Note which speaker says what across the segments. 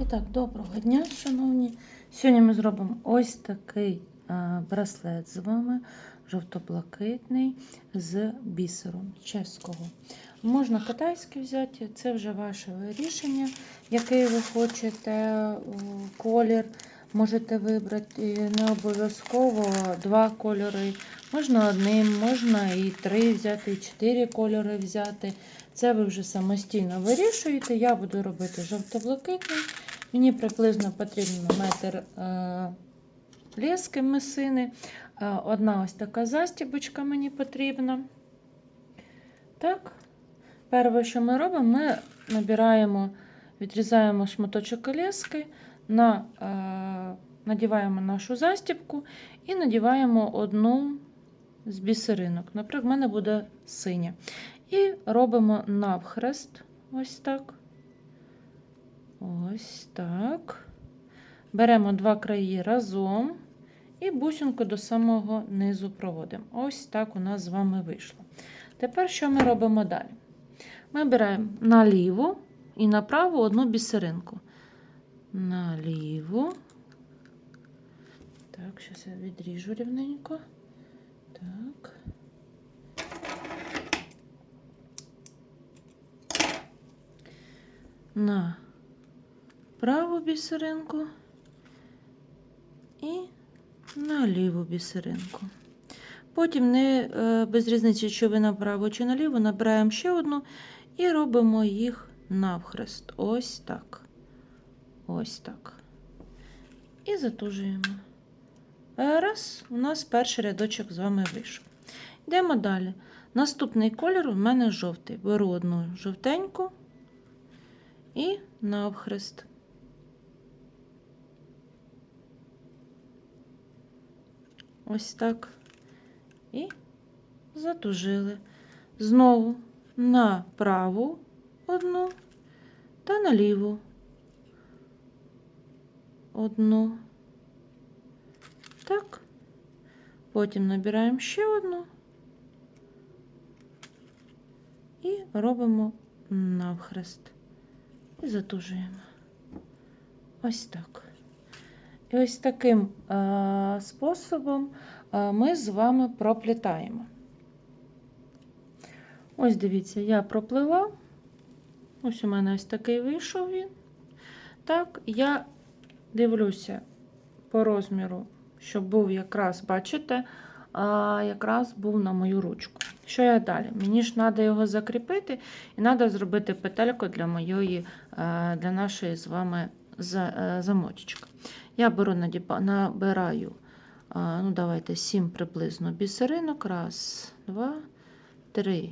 Speaker 1: І так, доброго дня, шановні. Сьогодні ми зробимо ось такий а, браслет з вами, жовто-блакитний з бісером чеського. Можна китайський взяти, це вже ваше рішення, який ви хочете колір. Можете вибрати не обов'язково два кольори. Можна одним, можна і три взяти, і чотири кольори взяти. Це ви вже самостійно вирішуєте. Я буду робити жовто-блакитний. Мені приблизно потрібно метр е, лески месини. Е, одна ось така застібочка мені потрібна. Так. Перше, що ми робимо, ми набираємо, відрізаємо шматочок лески, на, е, надіваємо нашу застібку і надіваємо одну з бісеринок. Наприклад, в мене буде синя. І робимо навхрест. Ось так. Ось так. Беремо два краї разом і бусинку до самого низу проводимо. Ось так у нас з вами вийшло. Тепер що ми робимо далі? Ми беремо на ліву і на праву одну бісеринку. На ліву. Так, зараз я відріжу рівненько. Так. На праву бісеринку і на ліву бісеринку. Потім, не е, без різниці, чи ви направо чи наліво, набираємо ще одну і робимо їх навхрест. Ось так. Ось так. І затужуємо. Е, Раз, у нас перший рядочок з вами вийшов. Йдемо далі. Наступний колір у мене жовтий. Беру одну жовтеньку і навхрест. Ось так. І затужили. Знову на праву одну та на ліву одну. Так. Потім набираємо ще одну і робимо навхрест. І затужуємо. Ось так. І ось таким а, способом а, ми з вами проплітаємо. Ось дивіться, я проплила. Ось у мене ось такий вийшов він. Так, я дивлюся по розміру, щоб був якраз, бачите, якраз був на мою ручку. Що я далі? Мені ж треба його закріпити, і треба зробити петельку для моєї, е, для нашої з вами е. Я беру, набираю, ну давайте, 7 приблизно бісеринок. Раз, два, три,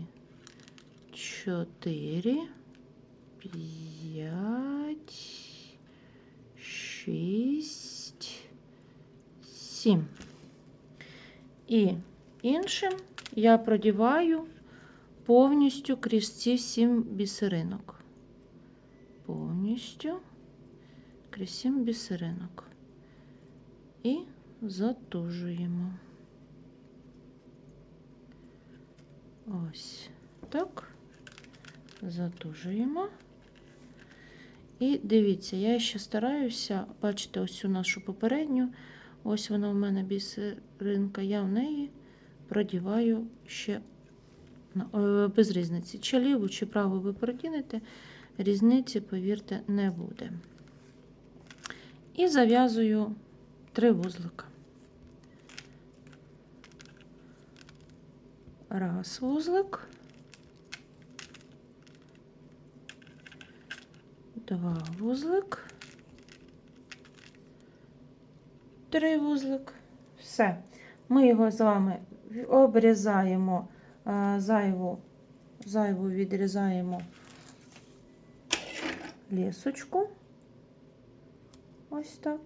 Speaker 1: чотири, п'ять, шість, сім. І іншим я продіваю повністю крізь ці сім бісеринок. Повністю крізь сім бісеринок. І затужуємо. Ось так. Затужуємо. І дивіться, я ще стараюся, бачите, ось цю нашу попередню. Ось вона в мене бісеринка, я в неї продіваю ще е, без різниці. Чи ліву, чи праву ви продінете, різниці, повірте, не буде. І зав'язую три вузлика. Раз вузлик. Два вузлик. Три вузлик. Все. Ми його з вами обрізаємо е, зайву, зайву відрізаємо лісочку. Ось так.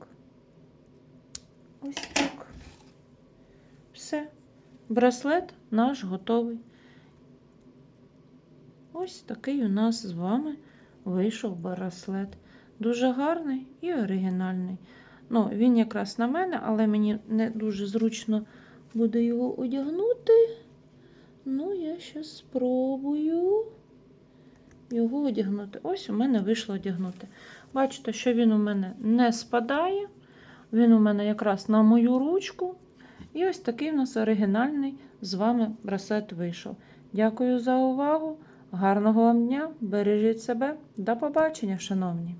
Speaker 1: Ось так. Все. Браслет наш готовий. Ось такий у нас з вами вийшов браслет. Дуже гарний і оригінальний. Ну, він якраз на мене, але мені не дуже зручно буде його одягнути. Ну, я ще спробую його одягнути. Ось у мене вийшло одягнути. Бачите, що він у мене не спадає. Він у мене якраз на мою ручку. І ось такий у нас оригінальний з вами браслет вийшов. Дякую за увагу. Гарного вам дня! Бережіть себе. До побачення, шановні!